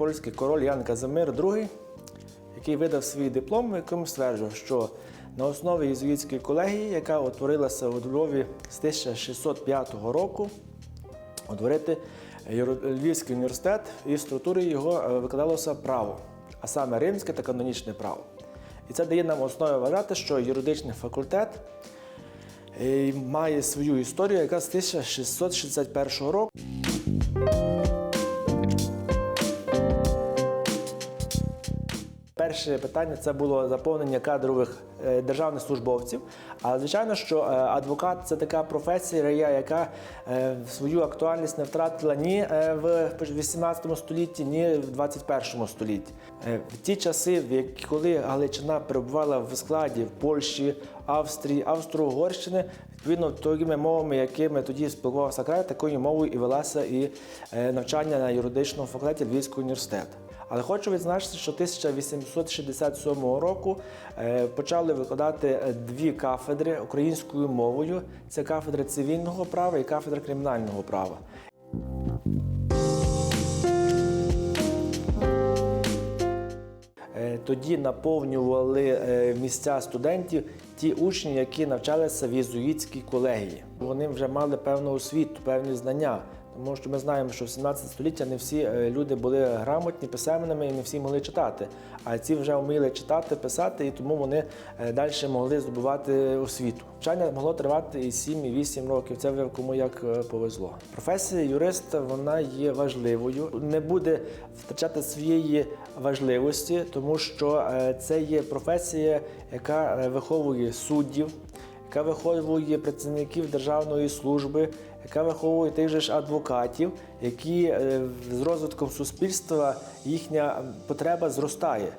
польський король Ян Казимир II, який видав свій диплом, в якому стверджував, що на основі єзуїтської колегії, яка утворилася у Львові з 1605 року, утворити Львівський університет і в структурі його е, викладалося право, а саме римське та канонічне право. І це дає нам основи вважати, що юридичний факультет е, має свою історію, яка з 1661 року. Перше питання це було заповнення кадрових е, державних службовців. А звичайно, що е, адвокат це така професія, яка е, свою актуальність не втратила ні в 18 столітті, ні в 21 столітті. В ті часи, коли Галичина перебувала в складі в Польщі, Австрії, Австро-Угорщини, відповідно тими мовами, якими тоді спілкувався край, такою мовою і велася і навчання на юридичному факультеті Львівського університету. Але хочу відзначити, що 1867 року е, почали викладати е, дві кафедри українською мовою: це кафедра цивільного права і кафедра кримінального права. Е, Тоді наповнювали місця студентів ті учні, які навчалися в єзуїтській колегії. Вони вже мали певну освіту, певні знання. Тому що ми знаємо, що в 17 століття не всі е, люди були грамотні, писемними і не всі могли читати. А ці вже вміли читати, писати, і тому вони е, далі могли здобувати освіту. Навчання могло тривати і 7, і 8 років. Це кому як е, повезло. Професія юриста вона є важливою, не буде втрачати своєї важливості, тому що це є професія, яка виховує суддів, яка виховує працівників державної служби, яка виховує тих же ж адвокатів, які е, з розвитком суспільства їхня потреба зростає.